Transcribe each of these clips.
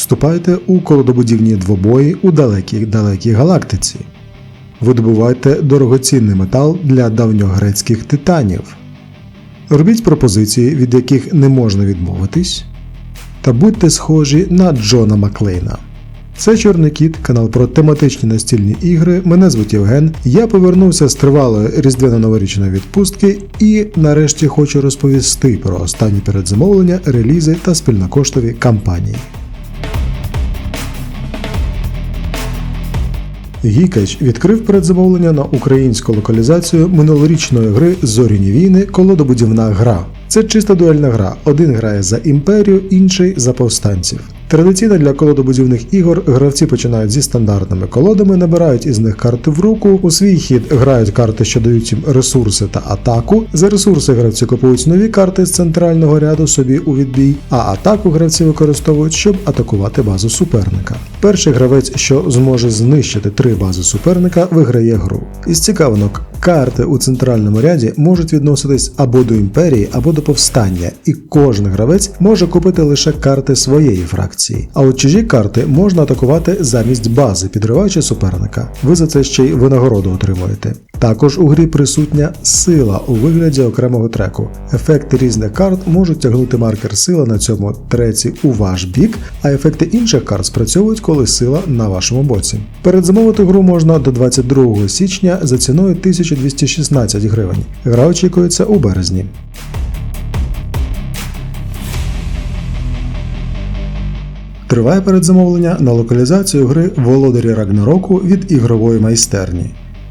Вступайте у колодобудівні двобої у далекій далекій галактиці. Видобувайте дорогоцінний метал для давньогрецьких титанів. Робіть пропозиції, від яких не можна відмовитись, та будьте схожі на Джона Маклейна. Це Чорний Кіт, канал про тематичні настільні ігри. Мене звуть Євген. Я повернувся з тривалої різдвяно-новорічної відпустки і нарешті хочу розповісти про останні передзамовлення, релізи та спільнокоштові кампанії. Гікач відкрив передзамовлення на українську локалізацію минулорічної гри Зоріні війни колодобудівна гра. Це чиста дуельна гра. Один грає за імперію, інший за повстанців. Традиційно для колодобудівних ігор гравці починають зі стандартними колодами, набирають із них карти в руку. У свій хід грають карти, що дають їм ресурси та атаку. За ресурси гравці купують нові карти з центрального ряду собі у відбій, а атаку гравці використовують, щоб атакувати базу суперника. Перший гравець, що зможе знищити три бази суперника, виграє гру. Із цікавинок, карти у центральному ряді можуть відноситись або до імперії, або до повстання, і кожен гравець може купити лише карти своєї фракції. А от чужі карти можна атакувати замість бази, підриваючи суперника. Ви за це ще й винагороду отримуєте. Також у грі присутня сила у вигляді окремого треку. Ефекти різних карт можуть тягнути маркер сила на цьому треці у ваш бік, а ефекти інших карт спрацьовують, коли сила на вашому боці. Передзамовити гру можна до 22 січня за ціною 1216 гривень. Гра очікується у березні. Триває передзамовлення на локалізацію гри Володарі Рагнароку від ігрової майстерні.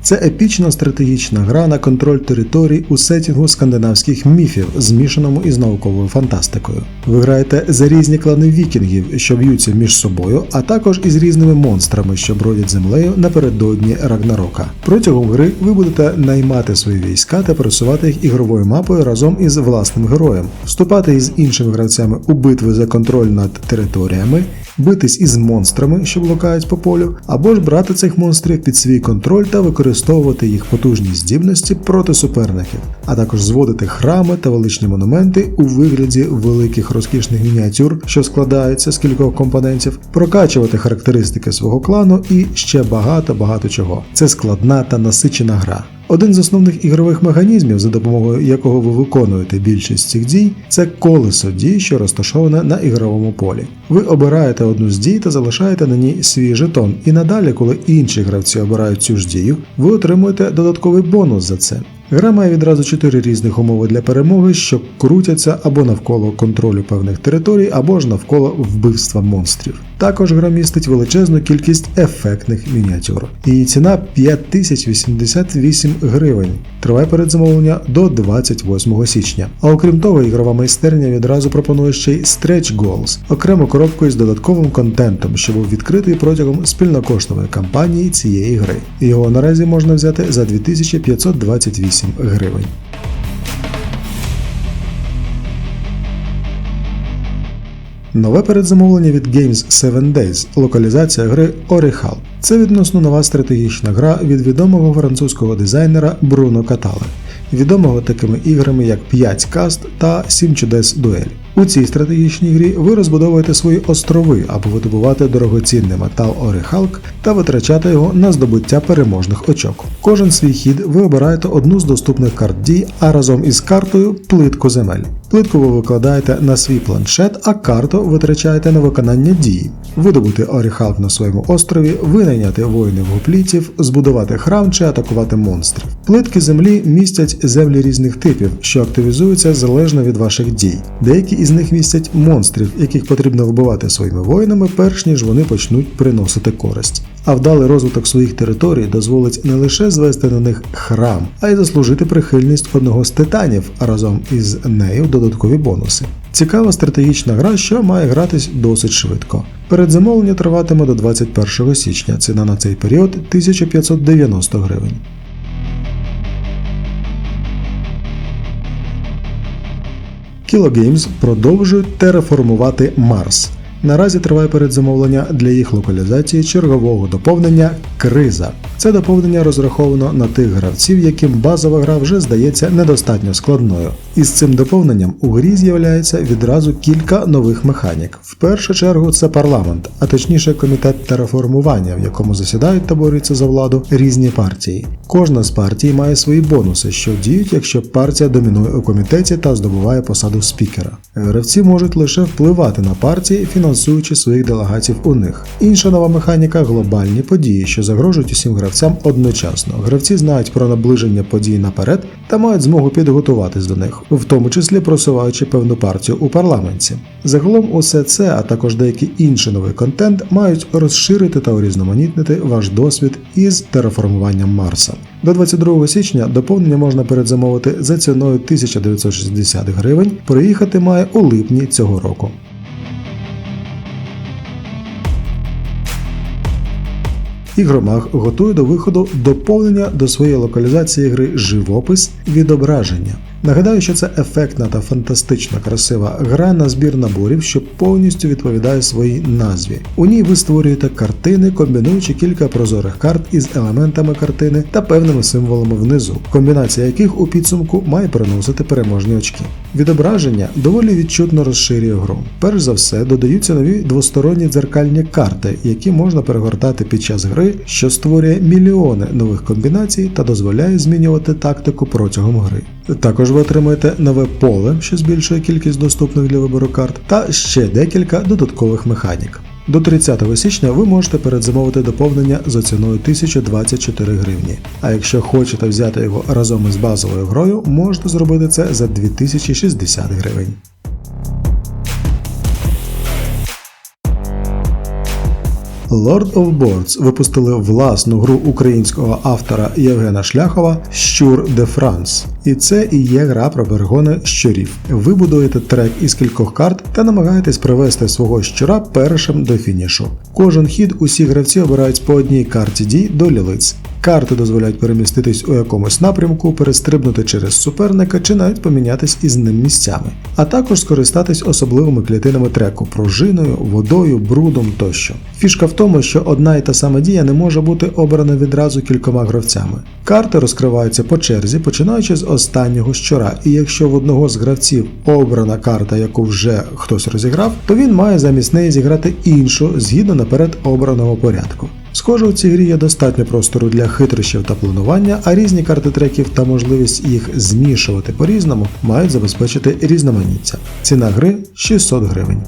Це епічна стратегічна гра на контроль територій у сетінгу скандинавських міфів, змішаному із науковою фантастикою. Ви граєте за різні клани вікінгів, що б'ються між собою, а також із різними монстрами, що бродять землею напередодні Рагнарока. Протягом гри ви будете наймати свої війська та пересувати їх ігровою мапою разом із власним героєм, вступати із іншими гравцями у битви за контроль над територіями, битись із монстрами, що блукають по полю, або ж брати цих монстрів під свій контроль та використовувати їх потужні здібності проти суперників, а також зводити храми та величні монументи у вигляді великих розкішних мініатюр, що складаються з кількох компонентів, прокачувати характеристики свого клану і ще багато багато чого. Це складна та насичена гра. Один з основних ігрових механізмів, за допомогою якого ви виконуєте більшість цих дій, це колесо дій, що розташоване на ігровому полі. Ви обираєте одну з дій та залишаєте на ній свій жетон, і надалі, коли інші гравці обирають цю ж дію, ви отримуєте додатковий бонус за це. Гра має відразу чотири різних умови для перемоги, що крутяться або навколо контролю певних територій, або ж навколо вбивства монстрів. Також гра містить величезну кількість ефектних мініатюр. Її ціна 5088 гривень. Триває передзамовлення до 28 січня. А окрім того, ігрова майстерня відразу пропонує ще й Stretch Goals, окрему коробку із додатковим контентом, що був відкритий протягом спільнокоштової кампанії цієї гри. Його наразі можна взяти за 2528 гривень. Нове передзамовлення від Games 7 Days, локалізація гри Orihal. Це відносно нова стратегічна гра від відомого французького дизайнера Бруно Катале, відомого такими іграми як 5 каст та 7 чудес дуель. У цій стратегічній грі ви розбудовуєте свої острови, аби видобувати дорогоцінний метал Орихалк та витрачати його на здобуття переможних очок. Кожен свій хід ви обираєте одну з доступних карт дій, а разом із картою плитку земель. Плитку ви викладаєте на свій планшет, а карту витрачаєте на виконання дії. Видобути Оріхалк на своєму острові, винайняти воїнів гуплітів, збудувати храм чи атакувати монстрів. Плитки землі містять землі різних типів, що активізуються залежно від ваших дій. Деякі із них містять монстрів, яких потрібно вбивати своїми воїнами, перш ніж вони почнуть приносити користь. А вдалий розвиток своїх територій дозволить не лише звести на них храм, а й заслужити прихильність одного з титанів, а разом із нею додаткові бонуси. Цікава стратегічна гра, що має гратись досить швидко. Передзамовлення триватиме до 21 січня. Ціна на цей період 1590 гривень. Kilo Games продовжують тереформувати Марс. Наразі триває передзамовлення для їх локалізації чергового доповнення Криза. Це доповнення розраховано на тих гравців, яким базова гра вже здається недостатньо складною, Із цим доповненням у грі з'являється відразу кілька нових механік. В першу чергу це парламент, а точніше комітет тереформування, в якому засідають та борються за владу різні партії. Кожна з партій має свої бонуси, що діють, якщо партія домінує у комітеті та здобуває посаду спікера. Гравці можуть лише впливати на партії, фінансуючи своїх делегатів у них. Інша нова механіка глобальні події, що загрожують усім гравцям одночасно. Гравці знають про наближення подій наперед та мають змогу підготуватись до них, в тому числі просуваючи певну партію у парламенті. Загалом усе це, а також деякий інший новий контент, мають розширити та урізноманітнити ваш досвід із тереформуванням Марса. До 22 січня доповнення можна передзамовити за ціною 1960 гривень. Приїхати має у липні цього року. Ігромаг готує до виходу доповнення до своєї локалізації гри живопис відображення. Нагадаю, що це ефектна та фантастично красива гра на збір наборів, що повністю відповідає своїй назві. У ній ви створюєте картини, комбінуючи кілька прозорих карт із елементами картини та певними символами внизу, комбінація яких у підсумку має приносити переможні очки. Відображення доволі відчутно розширює гру. Перш за все, додаються нові двосторонні дзеркальні карти, які можна перегортати під час гри, що створює мільйони нових комбінацій та дозволяє змінювати тактику протягом гри. Також ви отримаєте нове поле, що збільшує кількість доступних для вибору карт, та ще декілька додаткових механік. До 30 січня ви можете передзамовити доповнення за ціною 1024 гривні. А якщо хочете взяти його разом із базовою грою, можете зробити це за 2060 гривень. Lord of Boards випустили власну гру українського автора Євгена Шляхова Щур де Франс. І це і є гра про перегони щурів. Ви будуєте трек із кількох карт та намагаєтесь привести свого щура першим до фінішу. Кожен хід усі гравці обирають по одній карті дій до лілиць. Карти дозволяють переміститись у якомусь напрямку, перестрибнути через суперника чи навіть помінятись із ним місцями, а також скористатись особливими клітинами треку пружиною, водою, брудом тощо. Фішка в тому, що одна і та сама дія не може бути обрана відразу кількома гравцями. Карти розкриваються по черзі, починаючи з останнього щора, і якщо в одного з гравців обрана карта, яку вже хтось розіграв, то він має замість неї зіграти іншу згідно наперед обраного порядку. Схоже, у цій грі є достатньо простору для хитрощів та планування, а різні карти треків та можливість їх змішувати по-різному мають забезпечити різноманіття. Ціна гри 600 гривень.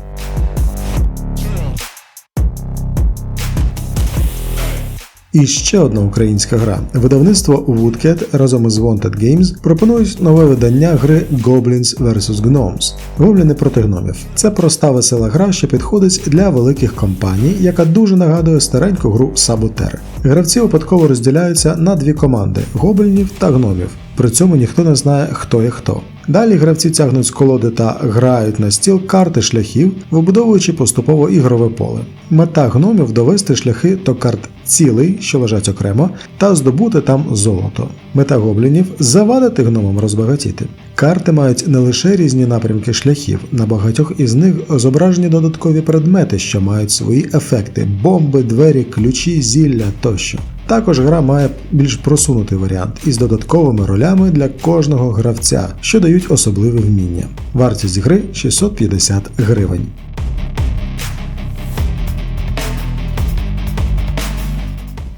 І ще одна українська гра. Видавництво Woodcat разом із Wanted Games пропонують нове видання гри Goblins vs. Gnomes. Гобліни проти гномів. Це проста весела гра, що підходить для великих компаній, яка дуже нагадує стареньку гру Саботер. Гравці випадково розділяються на дві команди гоблінів та гномів. При цьому ніхто не знає, хто є хто. Далі гравці тягнуть з колоди та грають на стіл карти шляхів, вибудовуючи поступово ігрове поле. Мета гномів довести шляхи до карт цілий, що лежать окремо, та здобути там золото. Мета гоблінів завадити гномам розбагатіти. Карти мають не лише різні напрямки шляхів, на багатьох із них зображені додаткові предмети, що мають свої ефекти: бомби, двері, ключі, зілля тощо. Також гра має більш просунутий варіант із додатковими ролями для кожного гравця, що дають особливе вміння. Вартість гри 650 гривень.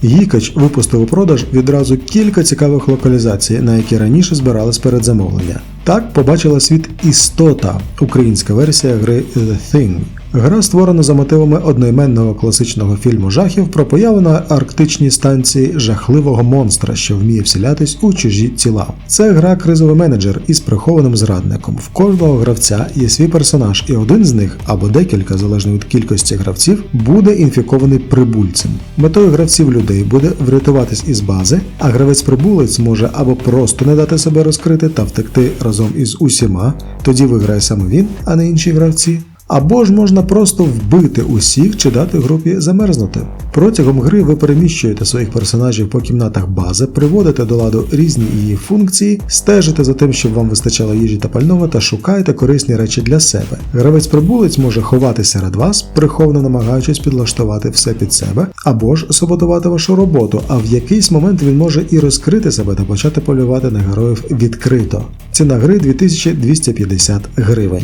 Гікач випустив у продаж відразу кілька цікавих локалізацій, на які раніше збирались передзамовлення. Так побачила світ істота, українська версія гри The Thing. Гра створена за мотивами одноіменного класичного фільму жахів про появу на арктичній станції жахливого монстра, що вміє вселятись у чужі тіла. Це гра кризовий менеджер із прихованим зрадником. В кожного гравця є свій персонаж, і один з них або декілька, залежно від кількості гравців, буде інфікований прибульцем. Метою гравців людей буде врятуватись із бази, а гравець-прибулець може або просто не дати себе розкрити та втекти разом із усіма, тоді виграє саме він, а не інші гравці Або ж можна просто вбити усіх чи дати групі замерзнути. Протягом гри ви переміщуєте своїх персонажів по кімнатах бази, приводите до ладу різні її функції, стежите за тим, щоб вам вистачало їжі та пального, та шукаєте корисні речі для себе. Гравець-прибулець може ховати серед вас, приховано намагаючись підлаштувати все під себе, або ж саботувати вашу роботу, а в якийсь момент він може і розкрити себе та почати полювати на героїв відкрито. Ціна гри 2250 гривень.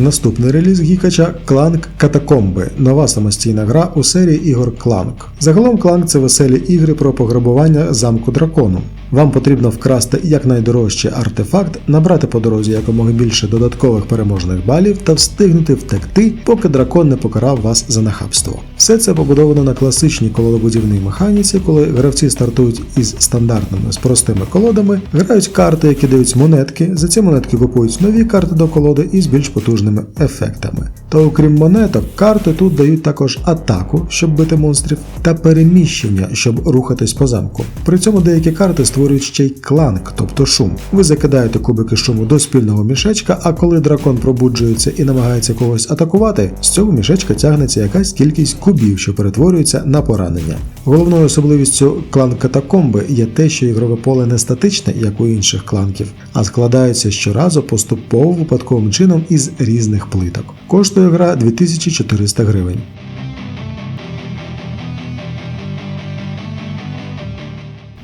Наступний реліз гікача Кланк Катакомби нова самостійна гра у серії ігор Кланк. Загалом Кланк це веселі ігри про пограбування замку дракону. Вам потрібно вкрасти якнайдорожчий артефакт, набрати по дорозі якомога більше додаткових переможних балів та встигнути втекти, поки дракон не покарав вас за нахабство. Все це побудовано на класичній колодобудівній механіці, коли гравці стартують із стандартними з простими колодами, грають карти, які дають монетки. За ці монетки купують нові карти до колоди із більш потужними ефектами. Та окрім монеток, карти тут дають також атаку, щоб бити монстрів, та переміщення, щоб рухатись по замку. При цьому деякі карти створюють ще й кланк, тобто шум. Ви закидаєте кубики шуму до спільного мішечка, а коли дракон пробуджується і намагається когось атакувати, з цього мішечка тягнеться якась кількість кубів, що перетворюється на поранення. Головною особливістю клан катакомби є те, що ігрове поле не статичне, як у інших кланків, а складається щоразу поступово випадковим чином із різних плиток. Коштує гра 2400 гривень.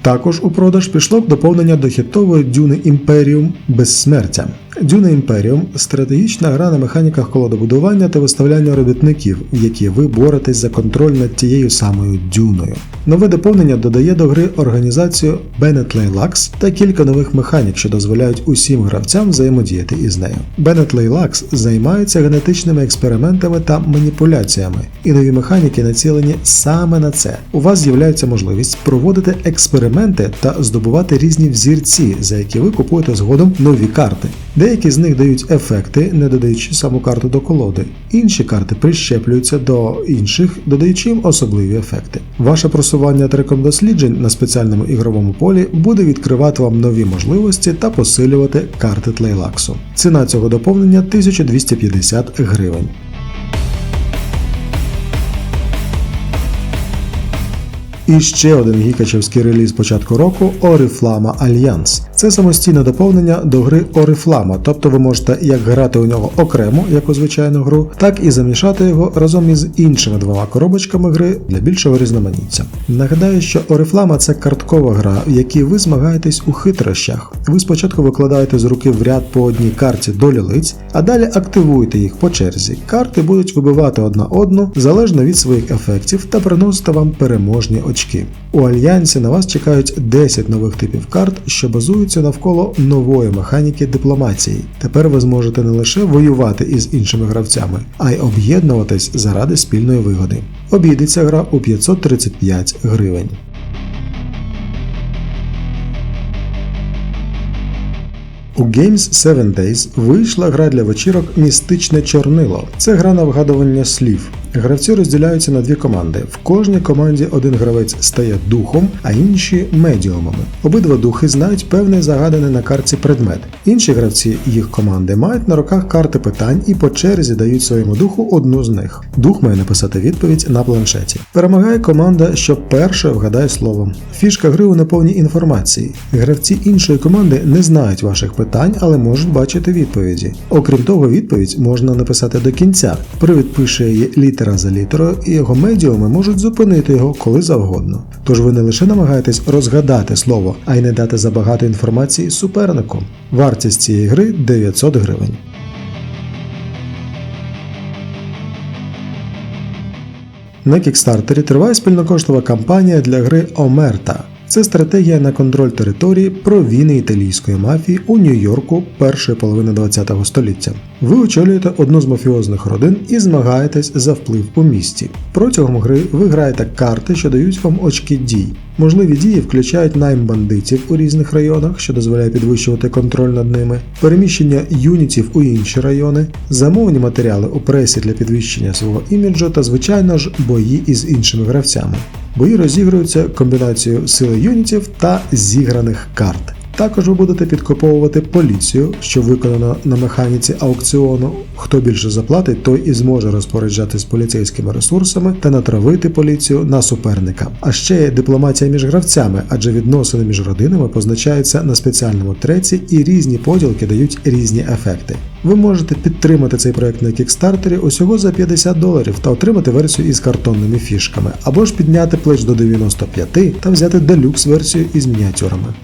Також у продаж пішло доповнення до хітової дюни Імперіум Безсмертя. Дюна Імперіум стратегічна гра на механіках колодобудування та виставляння робітників, в якій ви боретесь за контроль над тією самою дюною. Нове доповнення додає до гри організацію Bennett Lux та кілька нових механік, що дозволяють усім гравцям взаємодіяти із нею. Bennett Lux займається генетичними експериментами та маніпуляціями, і нові механіки націлені саме на це. У вас з'являється можливість проводити експерименти та здобувати різні взірці, за які ви купуєте згодом нові карти. Деякі з них дають ефекти, не додаючи саму карту до колоди. Інші карти прищеплюються до інших, додаючи їм особливі ефекти. Ваше просування треком досліджень на спеціальному ігровому полі буде відкривати вам нові можливості та посилювати карти тлейлаксу. Ціна цього доповнення 1250 гривень. І ще один гікачевський реліз початку року Oriflama Alliance. Це самостійне доповнення до гри Oriflama, тобто ви можете як грати у нього окремо, як у звичайну гру, так і замішати його разом із іншими двома коробочками гри для більшого різноманіття. Нагадаю, що Oriflama – це карткова гра, в якій ви змагаєтесь у хитрощах. Ви спочатку викладаєте з руки в ряд по одній карті долі лиць, а далі активуєте їх по черзі. Карти будуть вибивати одна одну залежно від своїх ефектів та приносити вам переможні очки. У альянсі на вас чекають 10 нових типів карт, що базуються навколо нової механіки дипломації. Тепер ви зможете не лише воювати із іншими гравцями, а й об'єднуватись заради спільної вигоди. Обійдеться гра у 535 гривень. У Games 7 Days вийшла гра для вечірок Містичне чорнило. Це гра на вгадування слів. Гравці розділяються на дві команди. В кожній команді один гравець стає духом, а інші медіумами. Обидва духи знають певний загаданий на карті предмет. Інші гравці їх команди мають на руках карти питань і по черзі дають своєму духу одну з них. Дух має написати відповідь на планшеті. Перемагає команда, що перше вгадає словом. Фішка гри у неповній інформації. Гравці іншої команди не знають ваших питань, але можуть бачити відповіді. Окрім того, відповідь можна написати до кінця. Привід пише її літера за літерою, і його медіуми можуть зупинити його коли завгодно. Тож ви не лише намагаєтесь розгадати слово, а й не дати забагато інформації супернику. Вартість цієї гри 900 гривень. На кікстартері триває спільнокоштова кампанія для гри Омерта. Це стратегія на контроль території про війни італійської мафії у Нью-Йорку першої половини ХХ століття. Ви очолюєте одну з мафіозних родин і змагаєтесь за вплив у місті. Протягом гри ви граєте карти, що дають вам очки дій. Можливі дії включають найм бандитів у різних районах, що дозволяє підвищувати контроль над ними, переміщення юнітів у інші райони, замовні матеріали у пресі для підвищення свого іміджу та, звичайно ж, бої із іншими гравцями. Бої розігруються комбінацією сили юнітів та зіграних карт. Також ви будете підкуповувати поліцію, що виконано на механіці аукціону. Хто більше заплатить, той і зможе розпоряджатись поліцейськими ресурсами та натравити поліцію на суперника. А ще є дипломатія між гравцями, адже відносини між родинами позначаються на спеціальному треці і різні поділки дають різні ефекти. Ви можете підтримати цей проект на кікстартері усього за 50 доларів та отримати версію із картонними фішками, або ж підняти плеч до 95 та взяти делюкс версію із мініатюрами.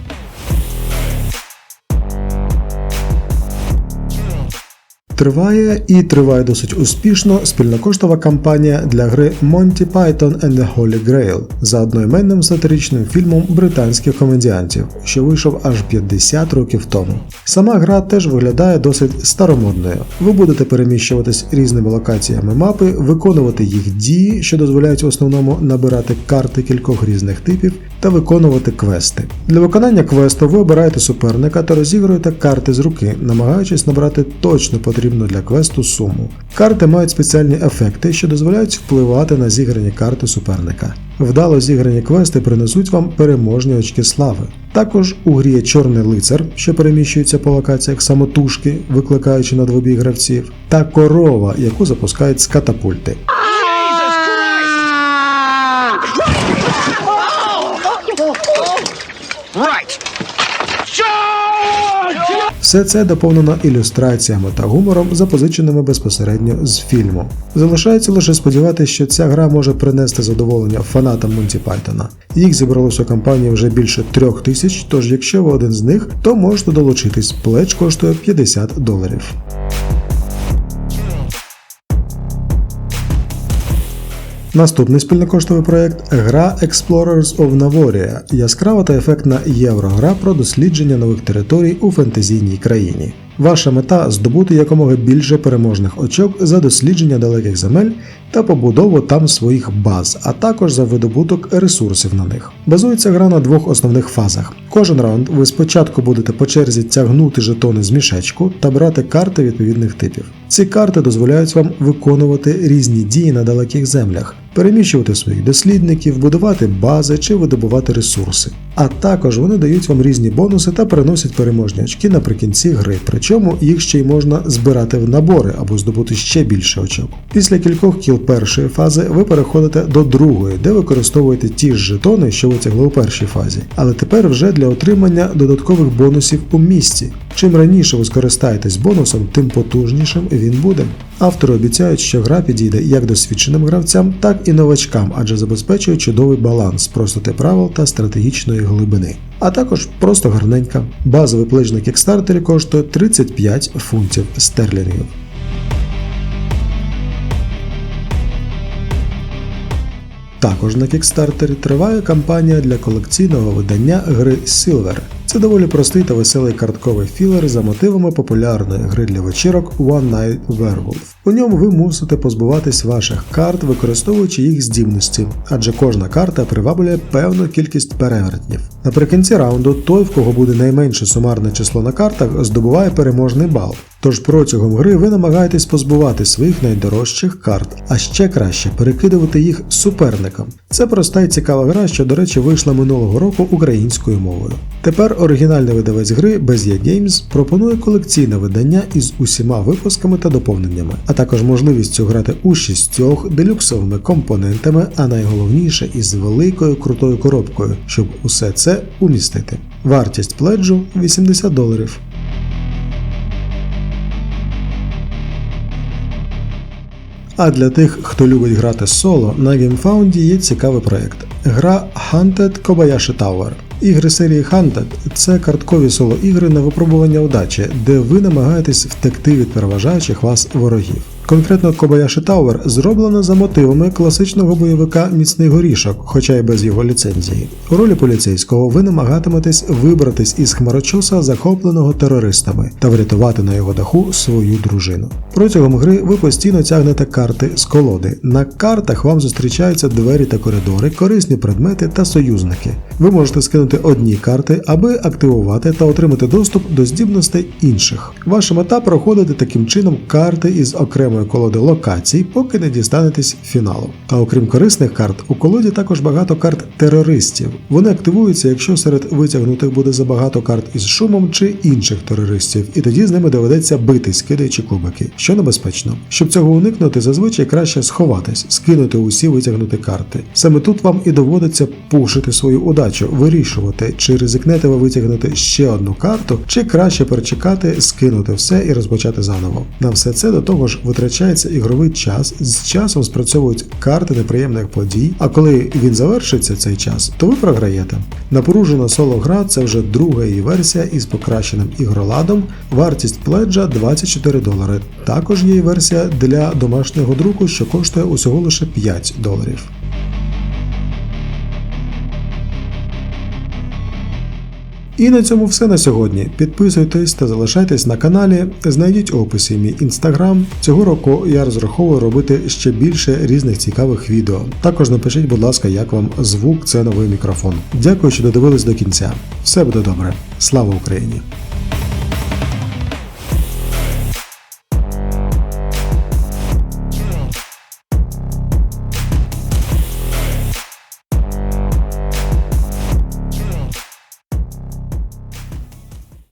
Триває і триває досить успішно спільнокоштова кампанія для гри Monty Python and the Holy Grail за одноіменним сатиричним фільмом британських комедіантів, що вийшов аж 50 років тому. Сама гра теж виглядає досить старомодною. Ви будете переміщуватись різними локаціями мапи, виконувати їх дії, що дозволяють в основному набирати карти кількох різних типів та виконувати квести. Для виконання квесту ви обираєте суперника та розігруєте карти з руки, намагаючись набрати точно потрібну для квесту суму. Карти мають спеціальні ефекти, що дозволяють впливати на зіграні карти суперника. Вдало зіграні квести принесуть вам переможні очки слави. Також у грі є чорний лицар, що переміщується по локаціях самотужки, викликаючи на двобій гравців, та корова, яку запускають з катапульти. Все це доповнено ілюстраціями та гумором, запозиченими безпосередньо з фільму. Залишається лише сподіватися, що ця гра може принести задоволення фанатам Монті Пайтона. Їх зібралося у компанії вже більше трьох тисяч, тож якщо ви один з них, то можете долучитись. Плеч коштує 50 доларів. Наступний спільнокоштовий проект гра Explorers of Navoria – яскрава та ефектна єврогра про дослідження нових територій у фентезійній країні. Ваша мета здобути якомога більше переможних очок за дослідження далеких земель та побудову там своїх баз, а також за видобуток ресурсів на них. Базується гра на двох основних фазах. Кожен раунд ви спочатку будете по черзі тягнути жетони з мішечку та брати карти відповідних типів. Ці карти дозволяють вам виконувати різні дії на далеких землях, переміщувати своїх дослідників, будувати бази чи видобувати ресурси. А також вони дають вам різні бонуси та приносять переможні очки наприкінці гри, причому їх ще й можна збирати в набори або здобути ще більше очок. Після кількох кіл першої фази ви переходите до другої, де використовуєте ті ж жетони, що витягли у першій фазі, але тепер вже для отримання додаткових бонусів у місці. Чим раніше ви скористаєтесь бонусом, тим потужнішим він буде. Автори обіцяють, що гра підійде як досвідченим гравцям, так і новачкам, адже забезпечує чудовий баланс простоти правил та стратегічної глибини. А також просто гарненька. Базовий плеч на кікстартері коштує 35 фунтів стерлінгів. Також на кікстартері триває кампанія для колекційного видання гри Silver. Це доволі простий та веселий картковий філер за мотивами популярної гри для вечірок One Night Werewolf. У ньому ви мусите позбуватись ваших карт, використовуючи їх здібності, адже кожна карта приваблює певну кількість перевертнів. Наприкінці раунду той, в кого буде найменше сумарне число на картах, здобуває переможний бал. Тож протягом гри ви намагаєтесь позбувати своїх найдорожчих карт, а ще краще перекидувати їх суперникам. Це проста і цікава гра, що, до речі, вийшла минулого року українською мовою. Тепер оригінальний видавець гри Bezia Games пропонує колекційне видання із усіма випусками та доповненнями, а також можливістю грати у шістьох делюксовими компонентами, а найголовніше із великою крутою коробкою, щоб усе це умістити. Вартість пледжу 80 доларів. А для тих, хто любить грати соло, на GameFound є цікавий проєкт. Гра Hunted Kobayashi Tower. Ігри серії Hunted – це карткові соло-ігри на випробування удачі, де ви намагаєтесь втекти від переважаючих вас ворогів. Конкретно Kobayashi Tower зроблено за мотивами класичного бойовика Міцний горішок, хоча й без його ліцензії. У ролі поліцейського ви намагатиметесь вибратись із хмарочоса, захопленого терористами, та врятувати на його даху свою дружину. Протягом гри ви постійно тягнете карти з колоди. На картах вам зустрічаються двері та коридори, корисні предмети та союзники. Ви можете скинути одні карти, аби активувати та отримати доступ до здібностей інших. Ваша мета проходити таким чином карти із окремою рандомної колоди локацій, поки не дістанетесь фіналу. Та окрім корисних карт, у колоді також багато карт терористів. Вони активуються, якщо серед витягнутих буде забагато карт із шумом чи інших терористів, і тоді з ними доведеться битись, кидаючи кубики, що небезпечно. Щоб цього уникнути, зазвичай краще сховатись, скинути усі витягнуті карти. Саме тут вам і доводиться пушити свою удачу, вирішувати, чи ризикнете ви витягнути ще одну карту, чи краще перечекати, скинути все і розпочати заново. На все це до того ж витрачається ігровий час, з часом спрацьовують карти неприємних подій. А коли він завершиться цей час, то ви програєте. Напоружена соло гра це вже друга її версія із покращеним ігроладом. Вартість пледжа 24 долари. Також є версія для домашнього друку, що коштує усього лише 5 доларів. І на цьому все на сьогодні. Підписуйтесь та залишайтесь на каналі. Знайдіть описі мій інстаграм. Цього року я розраховую робити ще більше різних цікавих відео. Також напишіть, будь ласка, як вам звук, це новий мікрофон. Дякую, що додивились до кінця. Все буде добре. Слава Україні!